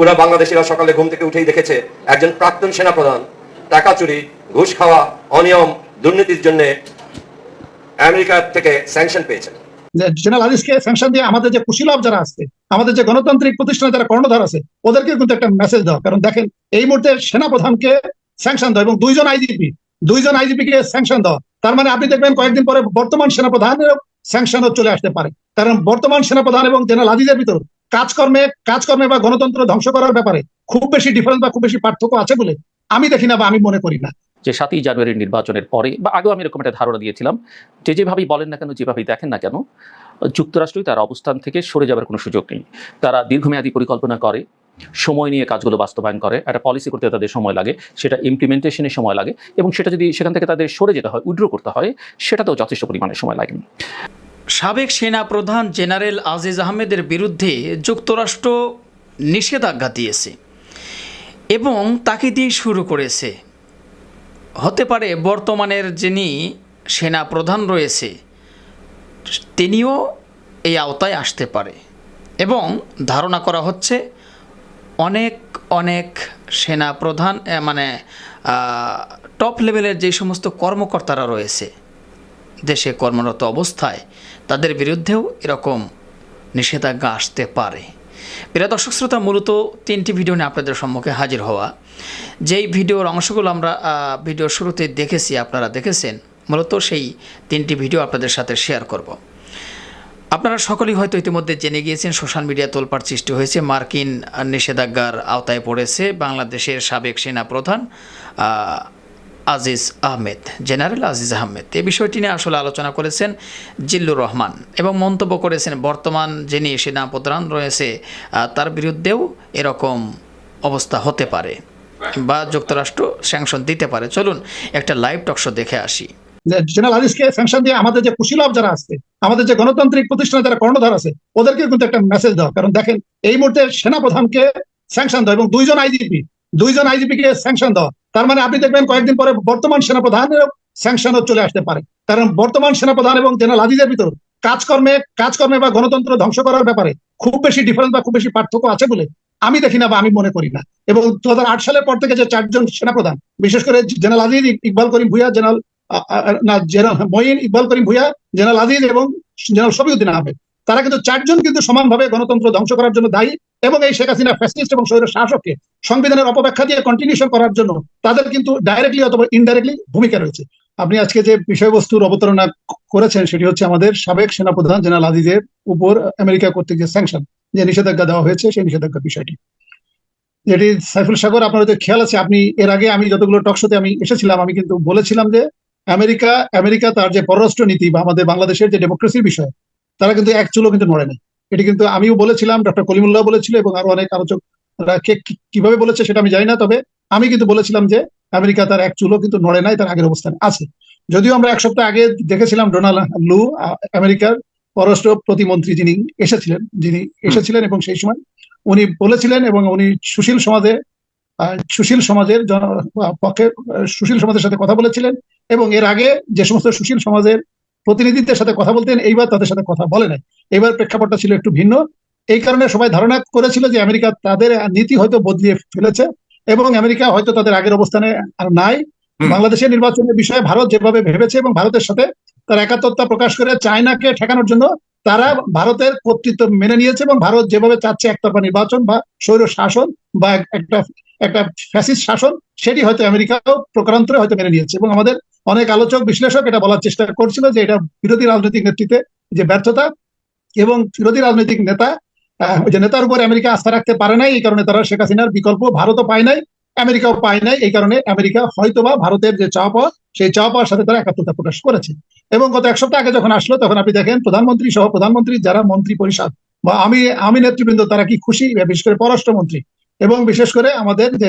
পুরো বাংলাদেশিরা সকালে ঘুম থেকে উঠেই দেখেছে একজন প্রাক্তন সেনাপ্রধান, টাকা চুরি, ঘুষ খাওয়া, অনিয়ম, দুর্নীতির জন্য আমেরিকা থেকে স্যাংশন পেয়েছেন। জেনারেল আজিজকে স্যাংশন দিয়ে আমাদের যে যারা আছে আমাদের যে গণতান্ত্রিক প্রতিষ্ঠানে যারা কর্ণধার আছে ওদেরকে কিন্তু একটা মেসেজ কারণ দেখেন, এই মুহূর্তে সেনাপ্রধানকে স্যাংশন এবং দুইজন আইজিপি দুইজন আইজিপি কে স্যাংশন দেওয়া। তার মানে আপনি দেখবেন কয়েকদিন পরে বর্তমান সেনাপ্রধানেরও স্যাংশনও চলে আসতে পারে। কারণ বর্তমান সেনাপ্রধান এবং জেনারেল আজিজের ভিতর কাজকর্মে কাজকর্মে বা গণতন্ত্র ধ্বংস করার ব্যাপারে খুব বেশি ডিফারেন্স বা খুব বেশি পার্থক্য আছে বলে আমি দেখি না বা আমি মনে করি না। যে সাতই জানুয়ারির নির্বাচনের পরে, বা আগেও আমি এরকম একটা ধারণা দিয়েছিলাম, যে যেভাবেই বলেন না কেন, যেভাবেই দেখেন না কেন, যুক্তরাষ্ট্রই তার অবস্থান থেকে সরে যাবার কোনো সুযোগ নেই। তারা দীর্ঘমেয়াদী পরিকল্পনা করে, সময় নিয়ে কাজগুলো বাস্তবায়ন করে, একটা পলিসি করতে তাদের সময় লাগে, সেটা ইমপ্লিমেন্টেশনের সময় লাগে, এবং সেটা যদি সেখান থেকে তাদের সরে যেতে হয় উইড্রো করতে হয়, সেটাতেও যথেষ্ট পরিমাণে সময় লাগে সাবেক সেনা প্রধান জেনারেল আজিজ আহমেদের বিরুদ্ধে যুক্তরাষ্ট্র নিষেধাজ্ঞা দিয়েছে এবং তাকে দিয়ে শুরু করেছে। হতে পারে বর্তমানের যিনি সেনা প্রধান রয়েছে, তিনিও এই আওতায় আসতে পারে এবং ধারণা করা হচ্ছে অনেক অনেক সেনা প্রধান মানে টপ লেভেলের যে সমস্ত কর্মকর্তারা রয়েছে দেশে কর্মরত অবস্থায় তাদের বিরুদ্ধেও এরকম নিষেধাজ্ঞা আসতে পারে। প্রিয় দর্শক শ্রোতা মূলত তিনটি ভিডিও নিয়ে আপনাদের সম্মুখে হাজির হওয়া। যেই ভিডিওর অংশগুলো আমরা আহ, ভিডিওর শুরুতে দেখেছি আপনারা দেখেছেন মূলত সেই তিনটি ভিডিও আপনাদের সাথে শেয়ার করব। আপনারা সকলেই হয়তো ইতিমধ্যে জেনে গিয়েছেন সোশ্যাল মিডিয়া তোলপাড় সৃষ্টি হয়েছে। মার্কিন নিষেধাজ্ঞার আওতায় পড়েছে বাংলাদেশের সাবেক সেনা প্রধান আজিজ আহমেদ, জেনারেল আজিজ আহমেদ। এই বিষয়টি নিয়ে আসলে আলোচনা করেছেন জিল্লুর রহমান এবং মন্তব্য করেছেন বর্তমান যিনি সেনা প্রধান রয়েছে তার বিরুদ্ধেও এরকম অবস্থা হতে পারে বা যুক্তরাষ্ট্র স্যাংশন দিতে পারে। চলুন একটা লাইভ টকশো দেখে আসি। জেনারেল আজিজকে স্যাংশন দিয়ে আমাদের যে কুশীলভ যারা আছে, আমাদের যে গণতান্ত্রিক প্রতিষ্ঠানে যারা কর্ণধার আছে ওদেরকে কিন্তু একটা মেসেজ দেওয়া কারণ দেখেন, এই মুহূর্তে সেনাপ্রধানকে স্যাংশন দেওয়া এবং দুইজন আইজিপি দুইজন আইজিপি কে স্যাংশন দেওয়া তার মানে আপনি দেখবেন কয়েকদিন পরে বর্তমান সেনাপ্রধানেরও স্যাংশনও চলে আসতে পারে। কারণ বর্তমান সেনাপ্রধান এবং জেনারেল আজিজের ভিতর কাজকর্মে কাজকর্মে বা গণতন্ত্র ধ্বংস করার ব্যাপারে খুব বেশি ডিফারেন্স বা খুব বেশি পার্থক্য আছে বলে আমি দেখি না বা আমি মনে করি না। এবং দু হাজার আট সালের পর থেকে যে চারজন সেনাপ্রধান, বিশেষ করে জেনারেল আজিজ, ইকবাল করিম ভুইয়া, জেনারেল না, জেনারেল মঈন, ইকবাল করিম ভুইয়া, জেনারেল আজিজ এবং জেনারেল শফিউদ্দিন আহমেদ। তারা কিন্তু চারজন কিন্তু সমানভাবে গণতন্ত্র ধ্বংস করার জন্য দায়ী এবং এই শেখ হাসিনা ফ্যাসিস্ট এবং স্বৈর শাসককে সংবিধানের অপব্যাখ্যা দিয়ে কন্টিনিউশন করার জন্য তাদের কিন্তু ডাইরেক্টলি অথবা ইনডাইরেক্টলি ভূমিকা রয়েছে। আপনি আজকে যে বিষয়বস্তুর অবতারণা করেছেন, সেটি হচ্ছে আমাদের সাবেক সেনাপ্রধান জেনারেল আজিজের উপর আমেরিকা কর্তৃক যে স্যাংশন যে নিষেধাজ্ঞা দেওয়া হয়েছে, সেই নিষেধাজ্ঞা বিষয়টি। যেটি সাইফুল সাগর, আপনার হয়তো খেয়াল আছে, আপনি এর আগে আমি যতগুলো টকশোতে আমি এসেছিলাম, আমি কিন্তু বলেছিলাম যে আমেরিকা আমেরিকা তার যে পররাষ্ট্র নীতি বা আমাদের বাংলাদেশের যে ডেমোক্রেসির বিষয় তারা কিন্তু এক চুলো কিন্তু নড়ে নাই। এটি কিন্তু আমিও বলেছিলাম ডক্টর কলিমুল্লাহ বলেছিল এবং আরও অনেক আলোচকরা কে কীভাবে বলেছে সেটা আমি জানি না তবে আমি কিন্তু বলেছিলাম যে আমেরিকা তার এক চুলো কিন্তু নড়ে নাই তার আগের অবস্থানে আছে। যদিও আমরা এক সপ্তাহ আগে দেখেছিলাম ডোনাল্ড লু আমেরিকার পররাষ্ট্র প্রতিমন্ত্রী যিনি এসেছিলেন যিনি এসেছিলেন এবং সেই সময় উনি বলেছিলেন এবং উনি সুশীল সমাজে সুশীল সমাজের জন- পক্ষে সুশীল সমাজের সাথে কথা বলেছিলেন এবং এর আগে যে সমস্ত সুশীল সমাজের প্রতিনিধিদের সাথে কথা বলতেন এইবার তাদের সাথে কথা বলে নাই। এইবার প্রেক্ষাপটটা ছিল একটু ভিন্ন। এই কারণে সবাই ধারণা করেছিল যে আমেরিকা তাদের নীতি হয়তো বদলিয়ে ফেলেছে এবং আমেরিকা হয়তো তাদের আগের অবস্থানে আর নাই। বাংলাদেশের নির্বাচনের বিষয়ে ভারত যেভাবে ভেবেছে এবং ভারতের সাথে তার একাত্মতা প্রকাশ করে চায়নাকে ঠেকানোর জন্য তারা ভারতের কর্তৃত্ব মেনে নিয়েছে এবং ভারত যেভাবে চাচ্ছে একতরফা নির্বাচন বা স্বৈর শাসন বা একটা একটা ফ্যাসিস্ট শাসন সেটি হয়তো আমেরিকাও প্রকারান্তরে হয়তো মেনে নিয়েছে এবং আমাদের অনেক আলোচক বিশ্লেষক এটা বলার চেষ্টা করছিল যে এটা বিরোধী রাজনৈতিক নেতৃত্বে যে ব্যর্থতা এবং বিরোধী রাজনৈতিক নেতা যে নেতার উপর আমেরিকা আস্থা রাখতে পারে নাই, এই কারণে তারা শেখ হাসিনার বিকল্প ভারতও পায় নাই, আমেরিকাও পায় নাই, এই কারণে আমেরিকা হয়তোবা ভারতের যে পাওয়া, সেই পাওয়ার সাথে তারা একাত্মতা প্রকাশ করেছে। এবং গত এক সপ্তাহ আগে যখন আসলো, তখন আপনি দেখেন প্রধানমন্ত্রী সহ প্রধানমন্ত্রী যারা মন্ত্রী পরিষদ, বা আমি আমি নেতৃবৃন্দ, তারা কি খুশি, বিশেষ করে পররাষ্ট্রমন্ত্রী। এবং বিশেষ করে আমাদের যে,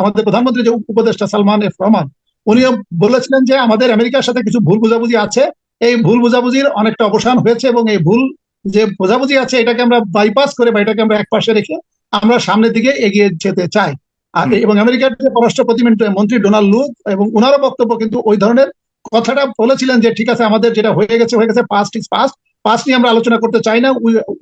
আমাদের প্রধানমন্ত্রী যে উপদেষ্টা সালমান এফ রহমান উনিও বলেছিলেন যে আমাদের আমেরিকার সাথে কিছু ভুল বোঝাবুঝি আছে। এই ভুল বোঝাবুঝির অনেকটা অবসান হয়েছে এবং এই ভুল যে বোঝাবুঝি আছে এটাকে আমরা বাইপাস করে বা এটাকে আমরা একপাশে রেখে আমরা সামনের দিকে এগিয়ে যেতে চাই। আর এবং আমেরিকার যে পররাষ্ট্র প্রতিমন্ত্রী মন্ত্রী ডোনাল্ড লু এবং ওনারও বক্তব্য কিন্তু ওই ধরনের কথাটা বলেছিলেন যে ঠিক আছে আমাদের যেটা হয়ে গেছে হয়ে গেছে পাস্ট ইজ পাস্ট পাস্ট নিয়ে আমরা আলোচনা করতে চাই না।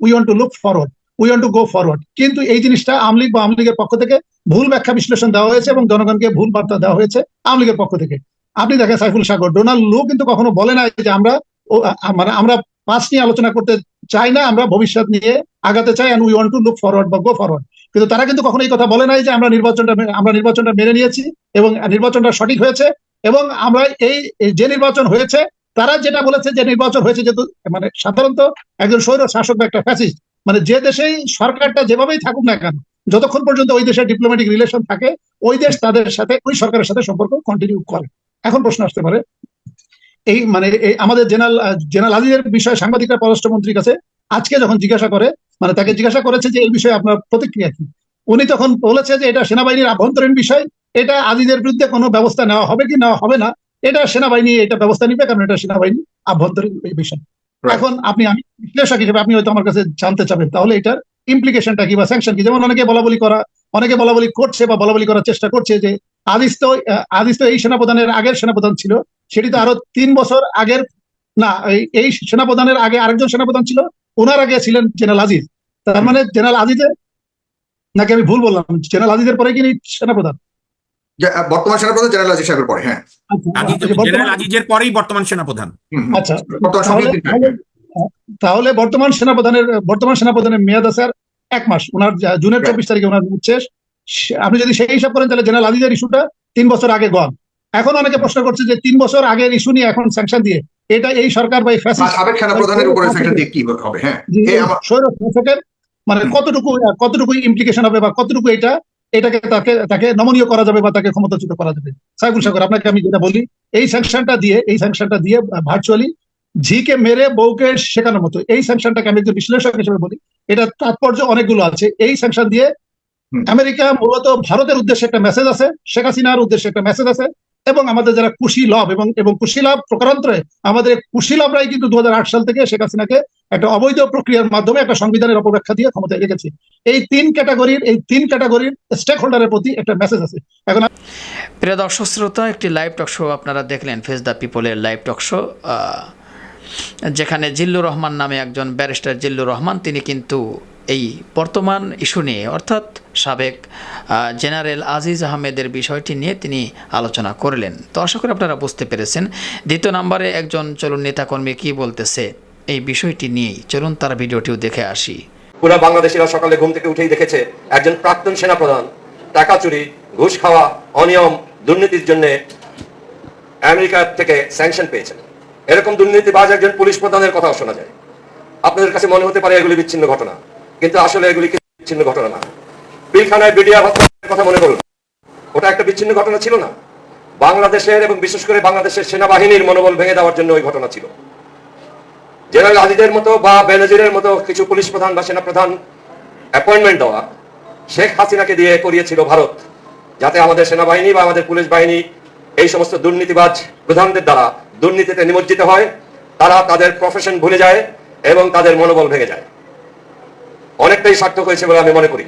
We want to look forward we want to go forward কিন্তু এই জিনিসটা আওয়ামী লীগ বা আওয়ামী লীগের পক্ষ থেকে ভুল ব্যাখ্যা বিশ্লেষণ দেওয়া হয়েছে এবং জনগণকে ভুল বার্তা দেওয়া হয়েছে আওয়ামী লীগের পক্ষ থেকে। আপনি দেখেন সাইফুল সাগর, ডোনাল্ড লু কিন্তু কখনো বলে না যে আমরা মানে আমরা পাঁচ নিয়ে আলোচনা করতে চাই না, আমরা ভবিষ্যৎ নিয়ে আগাতে চাই and we want to look forward বা গো ফরওয়ার্ড কিন্তু তারা কিন্তু কখনো এই কথা বলে নাই যে আমরা নির্বাচনটা আমরা নির্বাচনটা মেনে নিয়েছি এবং নির্বাচনটা সঠিক হয়েছে এবং আমরা এই যে নির্বাচন হয়েছে, তারা যেটা বলেছে যে নির্বাচন হয়েছে যেহেতু মানে সাধারণত একজন স্বৈর শাসক বা একটা ফ্যাসিস্ট মানে যে দেশেই সরকারটা যেভাবেই থাকুক না কেন, যতক্ষণ পর্যন্ত ওই দেশের ডিপ্লোম্যাটিক রিলেশন থাকে, ওই দেশ তাদের সাথে, ওই সরকারের সাথে সম্পর্ক কন্টিনিউ করে এখন প্রশ্ন আসতে পারে, এই মানে আমাদের জেনারেল জেনারেল আজিজের বিষয়ে সাংবাদিকরা, পররাষ্ট্রমন্ত্রীর কাছে আজকে যখন জিজ্ঞাসা করে মানে তাকে জিজ্ঞাসা করেছে যে এই বিষয়ে আপনার প্রতিক্রিয়া কি উনি তখন বলেছে যে এটা সেনাবাহিনীর আভ্যন্তরীণ বিষয়, এটা আজিজের বিরুদ্ধে কোনো ব্যবস্থা নেওয়া হবে কি নেওয়া হবে না, এটা সেনাবাহিনী এটা ব্যবস্থা নিবে, কারণ এটা সেনাবাহিনী আভ্যন্তরীণ বিষয়. এখন আপনি, আমি বিশ্লেষক হিসেবে আপনি হয়তো আমার কাছে জানতে চাবেন। তাহলে এটার ইমপ্লিকেশনটা কি বা স্যাংশন কি? যেমন অনেকে বলা বলি করা, অনেকে বলা বলি করছে বা বলা বলি করার চেষ্টা করছে যে আদিস তো আদিস তো এই সেনাপ্রধানের আগের সেনাপ্রধান ছিল, সেটি তো আরও তিন বছর আগের, না, এই- সেনাপ্রধানের আগে আরেকজন সেনাপ্রধান ছিল, ওনার আগে ছিলেন জেনারেল আজিজ। তার মানে জেনারেল আজিজের, নাকি আমি ভুল বললাম, জেনারেল আজিজের পরে কি সেনাপ্রধান? বর্তমান সেনাপ্রধান জেনারেল আজিজ সাহেবের পরে হ্যাঁ আচ্ছা, জেনারেল আজিজের পরেই বর্তমান সেনাপ্রধান। আচ্ছা তাহলে বর্তমান সেনাপ্রধানের বর্তমান সেনাপ্রধানের মেয়াদ আছে আর এক মাস ওনার জুনের চব্বিশ তারিখে ওনার শেষ আপনি যদি সেই হিসাব করেন তাহলে জেনারেল আজিজের ইস্যুটা তিন বছর আগে গন এখন অনেকে প্রশ্ন করছে যে তিন বছর আগের ইস্যু নিয়ে এখন স্যাংশন দিয়ে এটা এই সরকার বা এই সাবেক সেনাপ্রধানের উপরে স্যাংশন দিয়ে কি হবে হ্যাঁ মানে কতটুকু কতটুকু ইমপ্লিকেশন হবে বা কতটুকু এটা এটাকে তাকে তাকে নমনীয় করা যাবে বা তাকে ক্ষমতাচ্যুত করা যাবে। সাইফুল সাগর আপনাকে আমি যেটা বলি এই স্যাংশনটা দিয়ে এই স্যাংশনটা দিয়ে ভার্চুয়ালি ঝিকে মেরে বউকে শেখানোর মতো এই স্যাংশনটাকে আমি একজন বিশ্লেষক হিসেবে বলি এটা তাৎপর্য অনেকগুলো আছে। এই স্যাংশন দিয়ে আমেরিকা মূলত ভারতের উদ্দেশ্যে একটা মেসেজ আছে শেখ হাসিনার উদ্দেশ্যে একটা মেসেজ আছে এবং আমাদের যারা কুশীলভ এবং এবং কুশীলাভ প্রকারান্তরে আমাদের কুশীলভরাই কিন্তু দুহাজার আট সাল থেকে শেখ হাসিনাকে একটা অবৈধ প্রক্রিয়ার মাধ্যমে একটা সংবিধানের অপব্যাখ্যা দিয়ে ক্ষমতায় রেখেছে। এই তিন ক্যাটাগরির, এই তিন ক্যাটাগরির স্টেক হোল্ডারের প্রতি একটা মেসেজ আছে। এখন প্রিয় দর্শক শ্রোতা, একটি লাইভ টক শো আপনারা দেখলেন ফেস দ্য পিপলের লাইভ টক শো যেখানে জিল্লুর রহমান নামে একজন ব্যারিস্টার জিল্লুর রহমান, তিনি কিন্তু এই বর্তমান ইস্যু নিয়ে, অর্থাৎ সাবেক জেনারেল আজিজ আহমেদের বিষয়টি নিয়ে তিনি আলোচনা করলেন। তো আশা করি আপনারা বুঝতে পেরেছেন। দ্বিতীয় নম্বরে একজন চলুন নেতাকর্মী কি বলতেছে এই বিষয়টি নিয়েই। চলুন তার ভিডিওটিও দেখে আসি। পুরা বাংলাদেশিরা সকালে ঘুম থেকে উঠেই দেখেছে, একজন প্রাক্তন সেনাপ্রধান, টাকা চুরি, ঘুষ খাওয়া, অনিয়ম, দুর্নীতির জন্য আমেরিকা থেকে স্যাংশন পেয়েছেন। এরকম দুর্নীতিবাজ একজন পুলিশ প্রধানের কথাও শোনা যায়। আপনাদের কাছে মনে হতে পারে এগুলি বিচ্ছিন্ন ঘটনা। কিন্তু আসলে এগুলি বিচ্ছিন্ন ঘটনা না। পিলখানায় বিডিআর হত্যার কথা মনে করুন। ওটা একটা বিচ্ছিন্ন ঘটনা ছিল না। বাংলাদেশের এবং বিশেষ করে বাংলাদেশের সেনাবাহিনীর মনোবল ভেঙে দেওয়ার জন্য ওই ঘটনা ছিল। জেনারেল আজিদের মতো বা বেনজিরের মতো কিছু পুলিশ প্রধান বা সেনা প্রধান অ্যাপয়েন্টমেন্ট দেওয়া শেখ হাসিনাকে দিয়ে করিয়েছিল ভারত, যাতে আমাদের সেনাবাহিনী বা আমাদের পুলিশ বাহিনী এই সমস্ত দুর্নীতিবাজ প্রধানদের দ্বারা দুর্নীতিতে নিমজ্জিত হয়। তারা তাদের প্রফেশন ভুলে যায় এবং তাদের মনোবল ভেঙে যায়। অনেকটাই সার্থক হয়েছে বলে আমি মনে করি।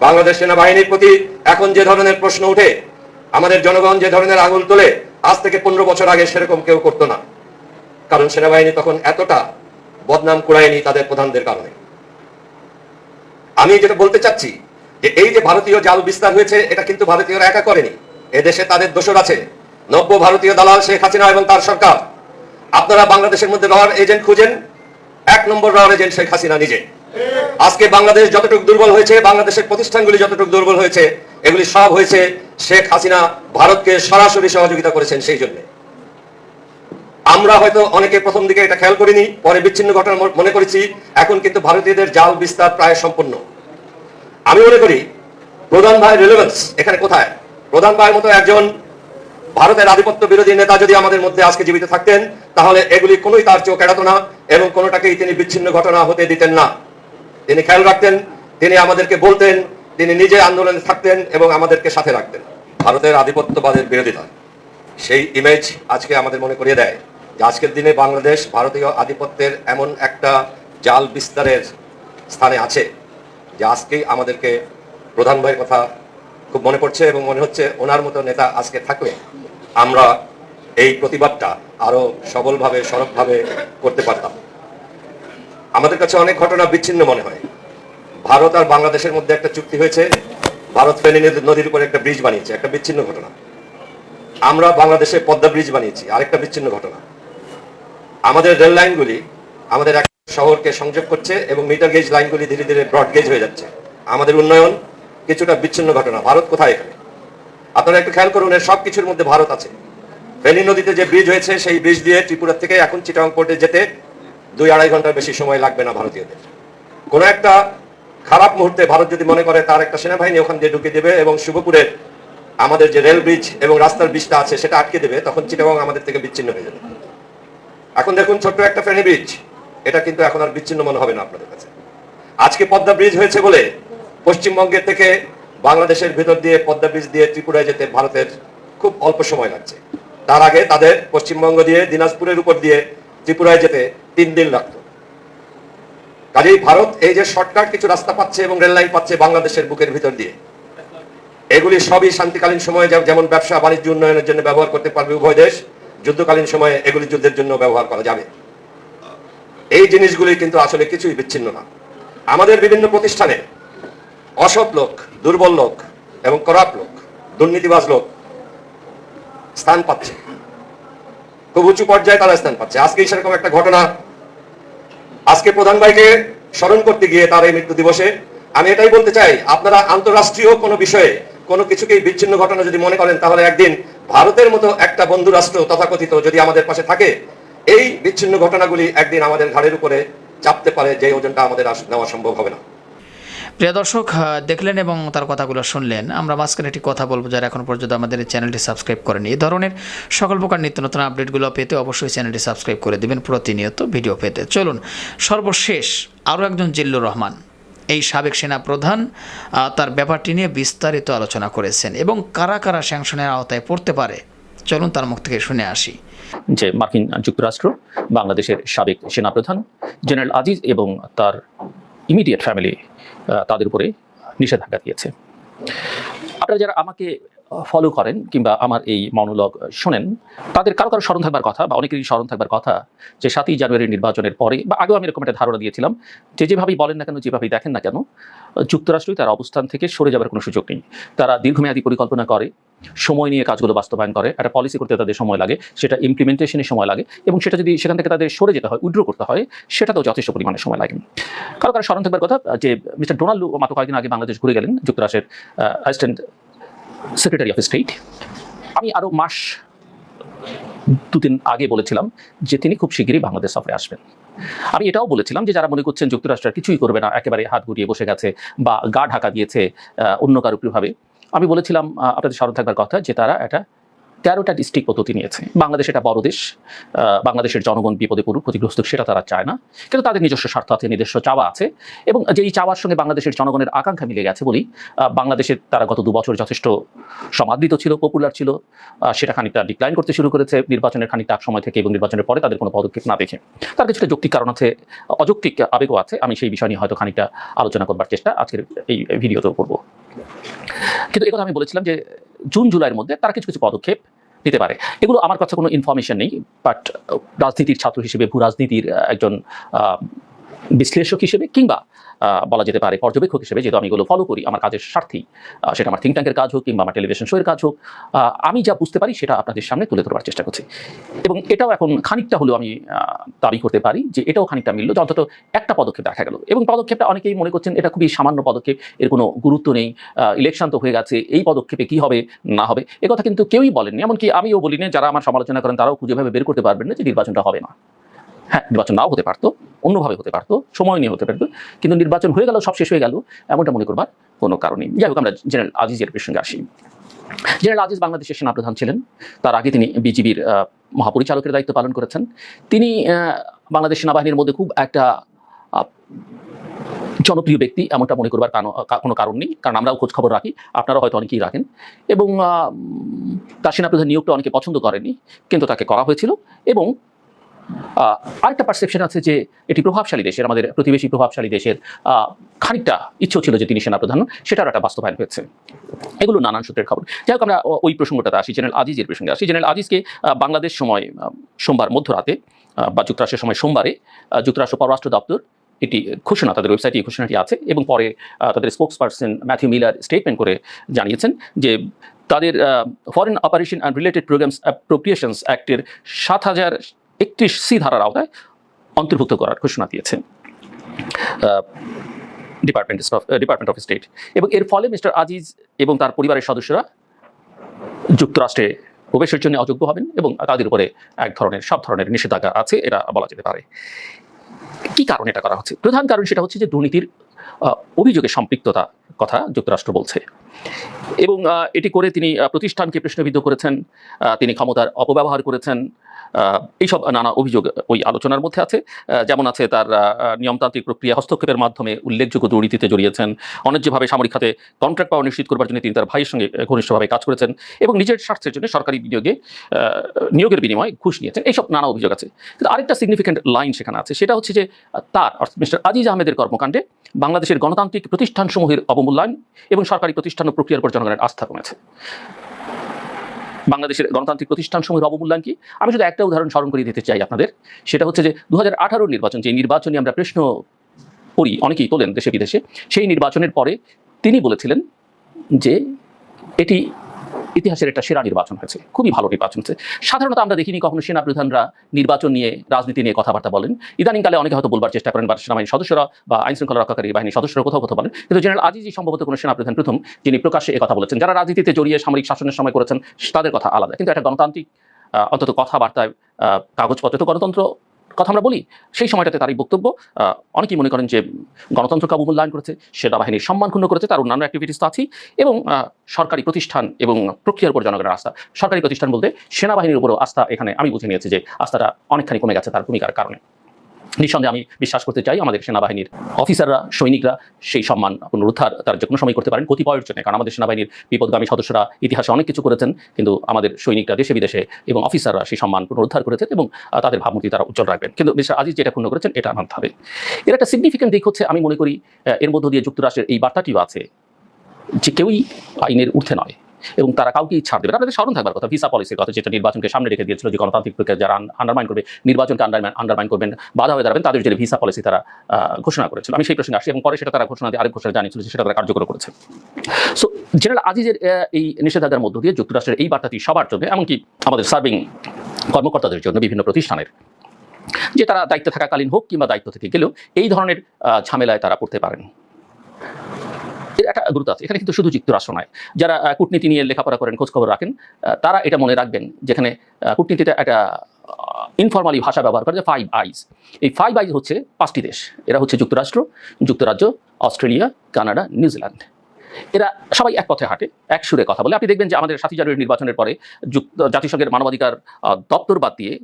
বাংলাদেশ সেনাবাহিনীর প্রতি এখন যে ধরনের প্রশ্ন উঠে, আমাদের জনগণ যে ধরনের আঙুল তোলে, আজ থেকে পনেরো বছর আগে সেরকম কেউ করতো না। কারণ সেনাবাহিনী তখন এতটা বদনাম কুড়ায়নি তাদের প্রধানদের কারণে। আমি যেটা বলতে চাচ্ছি, যে এই যে ভারতীয় জাল বিস্তার হয়েছে, এটা কিন্তু ভারতীয়রা একা করেনি। এদেশে তাদের দোষর আছে নব্য ভারতীয় দালাল শেখ হাসিনা এবং তার সরকার। আপনারা বাংলাদেশের মধ্যে রওয়ার এজেন্ট খুঁজেন, এক নম্বর রওয়ার এজেন্ট শেখ হাসিনা নিজে। আজকে বাংলাদেশ যতটুকু দুর্বল হয়েছে, বাংলাদেশের প্রতিষ্ঠানগুলি যতটুকু দুর্বল হয়েছে, এগুলি সব হয়েছে শেখ হাসিনা ভারতকে সরাসরি সহযোগিতা করেছেন সেই জন্য। আমরা হয়তো অনেকে প্রথম দিকে এটা খেয়াল করিনি, পরে বিচ্ছিন্ন ঘটনা মনে করেছি, এখন কিন্তু ভারতীয়দের জাল বিস্তার প্রায় সম্পূর্ণ। আমি মনে করি, প্রধান ভাই রিলেভেন্স এখানে কোথায়? প্রধান ভাইয়ের মতো একজন ভারতের আধিপত্য বিরোধী নেতা যদি আমাদের মধ্যে আজকে জীবিত থাকতেন, তাহলে এগুলি কোনোই তার চোখ এড়াতো না এবং কোনোটাকেই তিনি বিচ্ছিন্ন ঘটনা হতে দিতেন না। তিনি খেয়াল রাখতেন, তিনি আমাদেরকে বলতেন, তিনি নিজে আন্দোলনে থাকতেন এবং আমাদেরকে সাথে রাখতেন। ভারতের আধিপত্যবাদের বিরোধিতা। সেই ইমেজ আজকে আমাদের মনে করিয়ে দেয় যে আজকের দিনে বাংলাদেশ ভারতীয় আধিপত্যের এমন একটা জাল বিস্তারের স্থানে আছে, যে আজকেই আমাদেরকে প্রধান ভাইয়ের কথা খুব মনে পড়ছে এবং মনে হচ্ছে ওনার মতো নেতা আজকে থাকলে আমরা এই প্রতিবাদটা আরও সবলভাবে সড়কভাবে করতে পারতাম। আমাদের কাছে অনেক ঘটনা বিচ্ছিন্ন মনে হয়। ভারত আর বাংলাদেশের মধ্যে একটা চুক্তি হয়েছে, ভারত ফেনী নদীর উপরে একটা ব্রিজ বানিয়েছে, একটা বিচ্ছিন্ন ঘটনা। আমরা বাংলাদেশে পদ্মা ব্রিজ বানিয়েছি, আরেকটা বিচ্ছিন্ন ঘটনা। আমাদের রেল লাইনগুলি আমাদের এক শহরকে সংযোগ করছে এবং মিটার গেজ লাইনগুলি ধীরে ধীরে ব্রড গেজ হয়ে যাচ্ছে। আমাদের উন্নয়ন কিছুটা বিচ্ছিন্ন ঘটনা। ভারত কোথায় এখানে? আপনারা একটু খেয়াল করুন সব কিছুর মধ্যে ভারত আছে। ফেনী নদীতে যে ব্রিজ হয়েছে, সেই ব্রিজ দিয়ে ত্রিপুরা থেকে এখন চিটাং পোর্টে যেতে দুই আড়াই ঘণ্টার বেশি সময় লাগবে না ভারতীয়দের। কোনো একটা খারাপ মুহূর্তে ভারত যদি মনে করে তার একটা সেনাবাহিনী ওখান দিয়ে ঢুকে দেবে এবং শুভপুরের আমাদের যে রেল ব্রিজ এবং রাস্তার ব্রিজটা আছে সেটা আটকে দেবে, তখন চিটাগং আমাদের থেকে বিচ্ছিন্ন হয়ে যাবে। এখন দেখুন ছোট্ট একটা ফেনী ব্রিজ। এটা কিন্তু এখন আর বিচ্ছিন্ন মনে হবে না আপনাদের কাছে। আজকে পদ্মা ব্রিজ হয়েছে বলে পশ্চিমবঙ্গের থেকে বাংলাদেশের ভিতর দিয়ে পদ্মা ব্রিজ দিয়ে ত্রিপুরায় যেতে ভারতের খুব অল্প সময় লাগছে। তার আগে তাদের পশ্চিমবঙ্গ দিয়ে, দিনাজপুরের উপর দিয়ে ত্রিপুরায় যেতে তিন দিন লাগতো। কাজেই ভারত এই যে শর্টকাট কিছু রাস্তা পাচ্ছে এবং রেল লাইন পাচ্ছে বাংলাদেশের বুকের ভিতর দিয়ে। এগুলি সবই শান্তিকালীন সময়ে যেমন ব্যবসা বাণিজ্য উন্নয়নের জন্য ব্যবহার করতে পারবে উভয় দেশ, যুদ্ধকালীন সময়ে এগুলি যুদ্ধের জন্য ব্যবহার করা যাবে। এই জিনিসগুলি কিন্তু আসলে কিছুই বিচ্ছিন্ন না। আমাদের বিভিন্ন প্রতিষ্ঠানে অসৎ লোক, দুর্বল লোক এবং করাপ লোক, দুর্নীতিবাজ লোক স্থান পাচ্ছে। খুব উঁচু পর্যায়ে তারা স্থান পাচ্ছে। আজকে সেরকম একটা ঘটনা। আজকে প্রধান ভাইকে স্মরণ করতে গিয়ে তার এই মৃত্যু দিবসে আমি এটাই বলতে চাই, আপনারা আন্তরাষ্ট্রীয় কোনো বিষয়ে কোনো কিছুকেই বিচ্ছিন্ন ঘটনা যদি মনে করেন, তাহলে একদিন ভারতের মতো একটা বন্ধু রাষ্ট্র তথাকথিত যদি আমাদের পাশে থাকে, এই বিচ্ছিন্ন ঘটনাগুলি একদিন আমাদের ঘাড়ের উপরে চাপতে পারে যে ওজনটা আমাদের নেওয়া সম্ভব হবে না। প্রিয় দর্শক দেখলেন এবং তার কথাগুলো শুনলেন। আমরা মাঝখানে একটি কথা বলব যারা এখন পর্যন্ত আমাদের চ্যানেলটি সাবস্ক্রাইব করেনি। এই ধরনের সকল প্রকার নিত্য নতুন আপডেটগুলো পেতে অবশ্যই চ্যানেলটি সাবস্ক্রাইব করে দেবেন প্রতিনিয়ত ভিডিও পেতে। চলুন, সর্বশেষ আরও একজন জিল্লুর রহমান, এই সাবেক সেনা প্রধান তার ব্যাপারটি নিয়ে বিস্তারিত আলোচনা করেছেন এবং কারা কারা স্যাংশনের আওতায় পড়তে পারে? চলুন তার মুখ থেকে শুনে আসি। যে মার্কিন যুক্তরাষ্ট্র, বাংলাদেশের সাবেক সেনাপ্রধান, জেনারেল আজিজ এবং তার ইমিডিয়েট ফ্যামিলি তাদের উপরে নিষেধাজ্ঞা দিয়েছে। আপনারা যারা আমাকে ফলো করেন কিংবা আমার এই মনোলগ শোনেন, তাদের কারও কারও স্মরণ থাকবার কথা বা অনেকেরই স্মরণ থাকবার কথা যে সাতই জানুয়ারির নির্বাচনের পরে বা আগেও আমি এরকম একটা ধারণা দিয়েছিলাম যে যেভাবেই বলেন না কেন, যেভাবেই দেখেন না কেন যুক্তরাষ্ট্রই তার অবস্থান থেকে সরে যাবার কোনো সুযোগ নেই। তারা দীর্ঘমেয়াদী পরিকল্পনা করে, সময় নিয়ে কাজগুলো বাস্তবায়ন করে, একটা পলিসি করতে তাদের সময় লাগে, সেটা ইমপ্লিমেন্টেশনে সময় লাগে এবং সেটা যদি সেখান থেকে তাদের সরে যেতে হয় উইড্রো করতে হয়, সেটাতেও যথেষ্ট পরিমাণে সময় লাগে। কারও কারও স্মরণ থাকবার কথা যে মিস্টার ডোনাল্ড মাত্র কয়েকদিন আগে বাংলাদেশ ঘুরে গেলেন, যুক্তরাষ্ট্রের অ্যাসিস্ট্যান্ট সেক্রেটারি অফ স্টেট আমি আরও মাস, দুদিন আগে বলেছিলাম যে তিনি খুব শীঘ্রই বাংলাদেশ সফরে আসবেন। আমি এটাও বলেছিলাম যে যারা মনে করছেন যুক্তরাষ্ট্র কিছুই করবে না, একেবারে হাত গুটিয়ে বসে গেছে বা গা ঢাকা দিয়েছে অন্য কারও আমি বলেছিলাম আপনাদের স্মরণ থাকবার কথা যে তারা একটা তেরোটা ডিস্ট্রিক্ট পদ্ধতি নিয়েছে। বাংলাদেশ এটা বড় দেশ বাংলাদেশের জনগণ বিপদে পড়ুক, ক্ষতিগ্রস্ত সেটা তারা চায় না। কিন্তু তাদের নিজস্ব স্বার্থ আছে, নিজস্ব চাওয়া আছে। এবং যে এই চাওয়ার সঙ্গে বাংলাদেশের জনগণের আকাঙ্ক্ষা মিলে গেছে বলি বাংলাদেশের তারা গত দু বছর যথেষ্ট সমাদৃত ছিল পপুলার ছিল সেটা খানিকটা ডিক্লাইন করতে শুরু করেছে। নির্বাচনের খানিকটা এক সময় থেকে এবং নির্বাচনের পরে তাদের কোনো পদক্ষেপ না দেখে। তার কিছুটা যৌক্তিক কারণ আছে, অযৌক্তিক আবেগও আছে, আমি সেই বিষয় নিয়ে হয়তো খানিকটা আলোচনা করবার চেষ্টা আজকের এই ভিডিওতেও করব। কিন্তু একথা আমি বলেছিলাম যে জুন, জুলাইয়ের মধ্যে তারা কিছু কিছু পদক্ষেপ নিতে পারে। এগুলো আমার কাছে কোনো ইনফরমেশন নেই বাট রাজনীতির ছাত্র হিসেবে ভূ রাজনীতির একজন বিশ্লেষক হিসেবে কিংবা বলা যেতে পারে পর্যবেক্ষক হিসেবে, যেহেতু আমি এগুলো ফলো করি, আমার কাজের স্বার্থেই সেটা আমার থিঙ্ক ট্যাঙ্কের কাজ হোক কিংবা আমার টেলিভিশন শোয়ের কাজ হোক আমি যা বুঝতে পারি সেটা আপনাদের সামনে তুলে ধরবার চেষ্টা করছি। এবং এটাও এখন খানিকটা হলেও আমি দাবি করতে পারি যে এটাও খানিকটা মিলল যে অন্তত একটা পদক্ষেপ দেখা গেল। এবং পদক্ষেপটা অনেকেই মনে করছেন এটা খুবই সামান্য পদক্ষেপ, এর কোনো গুরুত্ব নেই ইলেকশন তো হয়ে গেছে, এই পদক্ষেপে কি হবে, না হবে কথা কিন্তু কেউই বলেননি। এমনকি আমিও বলিনি, যারা আমার সমালোচনা করেন তারাও খুঁজে ভাবে বের করতে পারবেন না যে নির্বাচনটা হবে না। হ্যাঁ নির্বাচন নাও হতে পারতো, অন্যভাবে হতে পারতো, সময় নিয়ে হতে পারতো, কিন্তু নির্বাচন হয়ে গেল, সব শেষ হয়ে গেল, এমনটা মনে করবার কোনো কারণ যাই হোক, আমরা জেনারেল আজিজের প্রসঙ্গে আসি। জেনারেল আজিজ বাংলাদেশের সেনাপ্রধান ছিলেন। তার আগে তিনি বিজিবির মহাপরিচালকের দায়িত্ব পালন করেছেন। তিনি বাংলাদেশ সেনাবাহিনীর মধ্যে খুব একটা জনপ্রিয় ব্যক্তি, এমনটা মনে করবার কানো- কারণ নেই। কারণ আমরাও খোঁজ খবর রাখি আপনারা হয়তো অনেকেই রাখেন। এবং তার সেনাপ্রধান নিয়োগটা অনেকে পছন্দ করেনি কিন্তু তাকে করা হয়েছিল। এবং আরেকটা পারসেপশন আছে যে এটি প্রভাবশালী দেশের আমাদের প্রতিবেশী প্রভাবশালী দেশের খানিকটা ইচ্ছেও ছিল যে তিনি সেনাপ্রধান হন, সেটার একটা বাস্তবায়ন হয়েছে। এগুলো নানান সূত্রের খবর। যাই হোক আমরা ওই প্রসঙ্গটাতে আসি জেনারেল আজিজের প্রসঙ্গে আসি। জেনারেল আজিজকে বাংলাদেশ সময় সোমবার মধ্যরাতে বা যুক্তরাষ্ট্রের সময় সোমবারে যুক্তরাষ্ট্র পররাষ্ট্র দপ্তর এটি ঘোষণা তাদের ওয়েবসাইটে ঘোষণাটি আছে এবং পরে তাদের spokesperson Matthew Miller statement করে জানিয়েছেন যে তাদের foreign operation and related programs appropriations অ্যাক্টের সাত হাজার একত্রিশ সি ধারার আওতায় অন্তর্ভুক্ত করার ঘোষণা দিয়েছে department of department of state এবং এর ফলে মিস্টার আজিজ এবং তার পরিবারের সদস্যরা যুক্তরাষ্ট্রে প্রবেশের জন্য অযোগ্য হবেন এবং তাদের উপরে এক ধরনের, সব ধরনের নিষেধাজ্ঞা আছে, এটা বলা যেতে পারে। কি কারণে এটা করা হচ্ছে? প্রধান কারণ সেটা হচ্ছে যে দুর্নীতির অভিযোগে সম্পৃক্ততা কথা যুক্তরাষ্ট্র বলছে। এবং এটি করে তিনি প্রতিষ্ঠানকে প্রশ্নবিদ্ধ করেছেন তিনি ক্ষমতার অপব্যবহার করেছেন এইসব নানা অভিযোগ ওই আলোচনার মধ্যে আছে। যেমন আছে তার নিয়মতান্ত্রিক প্রক্রিয়া হস্তক্ষেপের মাধ্যমে উল্লেখযোগ্য দুর্নীতিতে জড়িয়েছেন। অন্যায্যভাবে সামরিক খাতে কন্ট্রাক্ট পাওয়া নিশ্চিত করবার জন্য তিনি তার ভাইয়ের সঙ্গে ঘনিষ্ঠভাবে কাজ করেছেন এবং নিজের স্বার্থের জন্য সরকারি বিনিয়োগে নিয়োগের বিনিময়ে ঘুষ নিয়েছেন। এইসব নানা অভিযোগ আছে। কিন্তু আরেকটা সিগনিফিক্যান্ট লাইন সেখানে আছে। সেটা হচ্ছে যে, তার, অর্থাৎ মিস্টার আজিজ আহমেদের কর্মকাণ্ডে বাংলাদেশের গণতান্ত্রিক প্রতিষ্ঠানসমূহের অবমূল্যায়ন এবং সরকারি প্রতিষ্ঠান ও প্রক্রিয়ার উপর জনগণের আস্থা কমেছে। বাংলাদেশের গণতান্ত্রিক প্রতিষ্ঠান প্রতিষ্ঠানসমূহের অবমূল্যায়ন কি? আমি শুধু একটা উদাহরণ স্মরণ করিয়ে দিতে চাই আপনাদের। সেটা হচ্ছে যে দু হাজার আঠারো নির্বাচন, যে নির্বাচনে আমরা প্রশ্ন করি, অনেকেই তোলেন দেশে বিদেশে সেই নির্বাচনের পরে তিনি বলেছিলেন যে এটি ইতিহাসের একটা সেরা নির্বাচন হয়েছে, খুবই ভালো নির্বাচন হয়েছে। সাধারণত আমরা দেখিনি কখনো সেনা প্রধানরা নির্বাচন নিয়ে, রাজনীতি নিয়ে কথাবার্তা বলেন। ইদানিংকালে অনেকে হয়তো বলবার চেষ্টা করেন বা সেনাবাহিনীর সদস্যরা বা আইন শৃঙ্খলা রক্ষাকারী বাহিনীর সদস্যরা কোথাও কোথাও বলেন। কিন্তু জেনারেল আজিজি সম্ভবত কোনো সেনাপ্রধান প্রথম, যিনি প্রকাশ্যে কথা বলেছেন। যারা রাজনীতিতে জড়িয়ে সামরিক শাসনের সময় করেছেন, তাদের কথা আলাদা। কিন্তু একটা গণতান্ত্রিক অন্তত কথাবার্তায় কাগজপত্রে তো গণতন্ত্র কথা আমরা বলি, সেই সময়টাতে তার এই বক্তব্য অনেকেই মনে করেন যে গণতন্ত্রকে অবমূল্যায়ন করেছে সেনাবাহিনীর সম্মান ক্ষুণ্ণ করেছে, তার অন্যান্য অ্যাক্টিভিটিস তো আছেই, এবং সরকারি প্রতিষ্ঠান এবং প্রক্রিয়ার উপর জনগণের আস্থা। সরকারি প্রতিষ্ঠান বলতে সেনাবাহিনীর উপরও আস্থা এখানে আমি বুঝে নিয়েছি যে আস্থাটা অনেকখানি কমে গেছে তার ভূমিকার কারণে। নিঃসন্দেহে আমি বিশ্বাস করতে চাই আমাদের সেনাবাহিনীর অফিসাররা, সৈনিকরা সেই সম্মান পুনরুদ্ধার তারা যে কোনো সময় করতে পারেন কতিপয়ের জন্য। কারণ আমাদের সেনাবাহিনীর বিপদগামী সদস্যরা ইতিহাসে অনেক কিছু করেছেন, কিন্তু আমাদের সৈনিকরা দেশে, বিদেশে এবং অফিসাররা সেই সম্মান পুনরুদ্ধার করেছেন এবং তাদের ভাবমূর্তি তারা উজ্জ্বল রাখবেন। কিন্তু মিস্টার আজিজ যেটা পূর্ণ করেছেন, এটা মানতে হবে। এর একটা সিগনিফিকেন্ট দিক হচ্ছে, আমি মনে করি এর মধ্য দিয়ে যুক্তরাষ্ট্রের এই বার্তাটিও আছে যে কেউই আইনের ঊর্ধ্বে নয়। এবং তারা কাউকেই ছাড় দেবে। আপনাদের স্মরণ থাকবার কথা ভিসা পলিসির কথা যেটা নির্বাচনকে সামনে রেখে দিয়েছিল যে গণতান্ত্রিক প্রক্রিয়া যারা আন্ডারমাইন করবে, নির্বাচনকে আন্ডারমাইন আন্ডারমাইন করবেন, বাধা হয়ে দাঁড়াবেন, তাদের যে ভিসা পলিসি তারা ঘোষণা করেছিল। আমি সেই প্রসঙ্গে আসি এবং পরে সেটা তারা ঘোষণা দিয়ে আরেক ঘোষণা জানিয়েছিল যে সেটা তারা কার্যকর করেছে। সো জেনারেল আজিজের এই নিষেধাজ্ঞার মধ্য দিয়ে যুক্তরাষ্ট্রের এই বার্তাটি সবার জন্য, এমনকি আমাদের সার্ভিং কর্মকর্তাদের জন্য বিভিন্ন প্রতিষ্ঠানের, যে তারা দায়িত্বে থাকাকালীন হোক কিংবা দায়িত্ব থেকে গেলেও এই ধরনের ঝামেলায় তারা পড়তে পারেন। একটা গুরুত্ব আছে। এখানে কিন্তু শুধু যুক্তরাষ্ট্র নয় যারা কূটনীতি নিয়ে লেখাপড়া করেন খোঁজখবর রাখেন তারা এটা মনে রাখবেন যেখানে আহ, কূটনীতিতে একটা ইনফরমালি ভাষা ব্যবহার করে যে ফাইভ আইস এই ফাইভ আইস হচ্ছে পাঁচটি দেশ। এরা হচ্ছে যুক্তরাষ্ট্র যুক্তরাজ্য অস্ট্রেলিয়া কানাডা নিউজিল্যান্ড। এরা সবাই এক পথে হাঁটে এক সুরে কথা বলে। আপনি দেখবেন যে আমাদের সাথী জানুয়ারি নির্বাচনের পরে জাতিসংঘের মানবাধিকার দপ্তর বাদ দিয়ে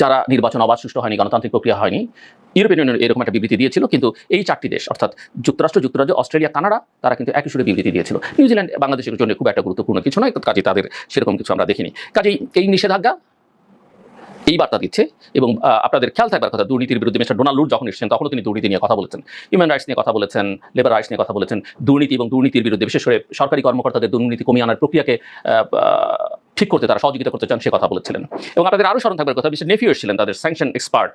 যারা নির্বাচন অবাধ, সুষ্ঠু হয়নি, গণতান্ত্রিক প্রক্রিয়া হয়নি ইউরোপিয়ান ইউনিয়ন এরকম একটা বিবৃতি দিয়েছিল, কিন্তু এই চারটি দেশ, অর্থাৎ যুক্তরাষ্ট্র, যুক্তরাজ্য, অস্ট্রেলিয়া, কানাডা, তারা কিন্তু একই সুরে বিবৃতি দিয়েছিল। নিউজিল্যান্ড বাংলাদেশের জন্য খুব একটা গুরুত্বপূর্ণ কিছু নয় কাজে তাদের সেরকম কিছু আমরা দেখিনি। কাজেই এই নিষেধাজ্ঞা এই বার্তা দিচ্ছে, এবং আপনাদের খেয়াল থাকবার কথা, দুর্নীতির বিরুদ্ধে মিস্টার ডোনাল্ড লুট যখন এসেছেন, তখনও তিনি দুর্নীতি নিয়ে কথা বলেছেন, হিউম্যান রাইটস নিয়ে কথা বলেছেন, লেবার রাইটস নিয়ে কথা বলেছেন, দুর্নীতি এবং দুর্নীতির বিরুদ্ধে, বিশেষ করে সরকারি কর্মকর্তাদের দুর্নীতি কমিয়ে আনার প্রক্রিয়াকে ঠিক করতে, তারা সহযোগিতা করতে চান, সে কথা বলেছিলেন। এবং আপনাদের আরও স্মরণ থাকবার কথা, মিস্টার নেফিও ছিলেন তাদের স্যাংশন এক্সপার্ট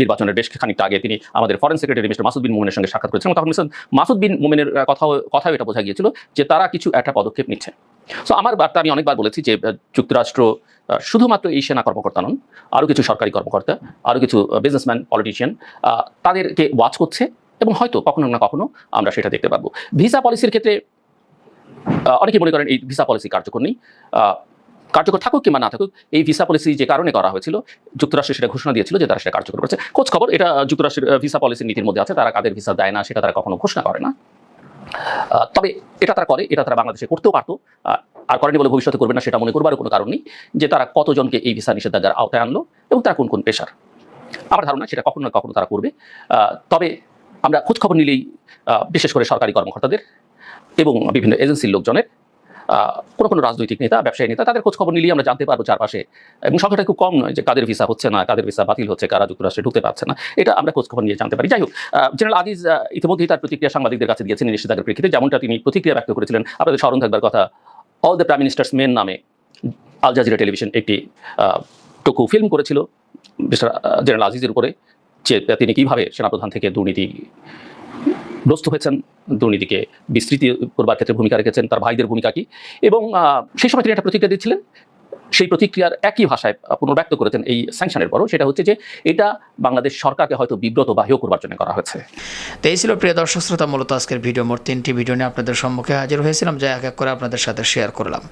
নির্বাচনের বেশ খানিকটা আগে তিনি আমাদের foreign secretary mister Masud Bin মোমেনের সঙ্গে সাক্ষাৎ করেছেন এবং তখন মিস্টার মাসুদ বিন মোমেনের কথাও কথাও এটা বোঝা গিয়েছিল যে তারা কিছু একটা পদক্ষেপ নিচ্ছে। সো আমার বার্তা আমি অনেকবার বলেছি যে যুক্তরাষ্ট্র শুধুমাত্র এই সেনা কর্মকর্তা নন, আরও কিছু সরকারি কর্মকর্তা, আরও কিছু বিজনেসম্যান পলিটিশিয়ান তাদেরকে ওয়াচ করছে এবং হয়তো কখনো না কখনো আমরা সেটা দেখতে পারব ভিসা পলিসির ক্ষেত্রে অনেকে মনে করেন এই ভিসা পলিসি কার্যকর নেই। কার্যকর থাকুক কিংবা না থাকুক, এই ভিসা পলিসি যে কারণে করা হয়েছিল, যুক্তরাষ্ট্র সেটা ঘোষণা দিয়েছিল যে তারা সেটা কার্যকর করেছে। খোঁজ খবর এটা যুক্তরাষ্ট্রের ভিসা পলিসির নীতির মধ্যে আছে, তারা কাদের ভিসা দেয় না, সেটা তারা কখনো ঘোষণা করে না। তবে এটা তারা করে, এটা তারা বাংলাদেশে করতেও পারতো। আর করেনি বলে ভবিষ্যতে করবে না, সেটা মনে করবারও কোনো কারণ নেই যে তারা কতজনকে এই ভিসা নিষেধাজ্ঞার আওতায় আনলো এবং তারা কোন কোন পেশার। আমার ধারণা, সেটা কখনো না কখনো তারা করবে। তবে আমরা খোঁজ খবর নিলেই বিশেষ করে সরকারি কর্মকর্তাদের এবং বিভিন্ন এজেন্সির লোকজনের কোনো কোনো রাজনৈতিক নেতা, ব্যবসায়ী নেতা, তাদের খোঁজখবর নিলেই আমরা জানতে পারব চারপাশে। এবং সংখ্যাটা খুব কম নয় যে কাদের ভিসা হচ্ছে না, কাদের ভিসা বাতিল হচ্ছে, কারা যুক্তরাষ্ট্রে ঢুকতে পারছে না। এটা আমরা খোঁজখবর নিয়ে জানতে পারি। যাই হোক জেনারেল আজিজ ইতিমধ্যেই তার প্রতিক্রিয়া সাংবাদিকদের কাছে দিয়েছেন নিষেধাজ্ঞার প্রেক্ষিতে, যেমনটা তিনি প্রতিক্রিয়া ব্যক্ত করেছিলেন। আপনাদের স্মরণ থাকবার কথা all the prime minister's men নামে আল জাজিরা টেলিভিশন একটি টকু ফিল্ম করেছিল জেনারেল আজিজের উপরে, যে, তিনি কীভাবে সেনাপ্রধান থেকে দুর্নীতি গ্রস্ত হয়েছেন দুর্নীতিকে। বিস্তৃতি করবার ক্ষেত্রে ভূমিকা রেখেছেন তার ভাইদের ভূমিকা কি? এবং সেই সময় তিনি একটা প্রতিক্রিয়া দিচ্ছিলেন সেই প্রতিক্রিয়ার একই ভাষায় পুনর্ব্যক্ত করেছেন এই স্যাংশনের পরও। সেটা হচ্ছে যে এটা বাংলাদেশ সরকারকে হয়তো বিব্রত বা হেয় করবার জন্য করা হয়েছে। তো এই ছিল প্রিয় দর্শক শ্রোতা, মূলত আজকের ভিডিও। মোট তিনটি ভিডিও নিয়ে আপনাদের সম্মুখে হাজির হয়েছিলাম, যা এক এক করে আপনাদের সাথে শেয়ার করলাম।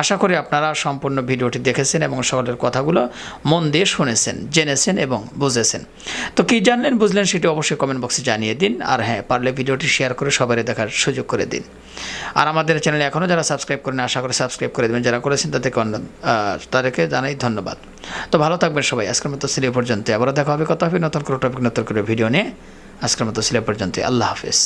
আশা করি আপনারা সম্পূর্ণ ভিডিওটি দেখেছেন এবং সকলের কথাগুলো মন দিয়ে শুনেছেন, জেনেছেন এবং বুঝেছেন। তো কী জানলেন, বুঝলেন সেটি অবশ্যই কমেন্ট বক্সে জানিয়ে দিন। আর হ্যাঁ পারলে ভিডিওটি শেয়ার করে সবারই দেখার সুযোগ করে দিন। আর আমাদের চ্যানেলে এখনও যারা সাবস্ক্রাইব করেন আশা করে সাবস্ক্রাইব করে দেবেন। যারা করেছেন তাদেরকে অন্য তাদেরকে জানাই ধন্যবাদ। তো ভালো থাকবেন সবাই, আজকের মতো সিলে পর্যন্ত আবারও দেখা হবে, কথা হবে নতুন করে টপিক নতুন করে ভিডিও নিয়ে। আজকের মতো সিলে পর্যন্ত আল্লাহ হাফেজ।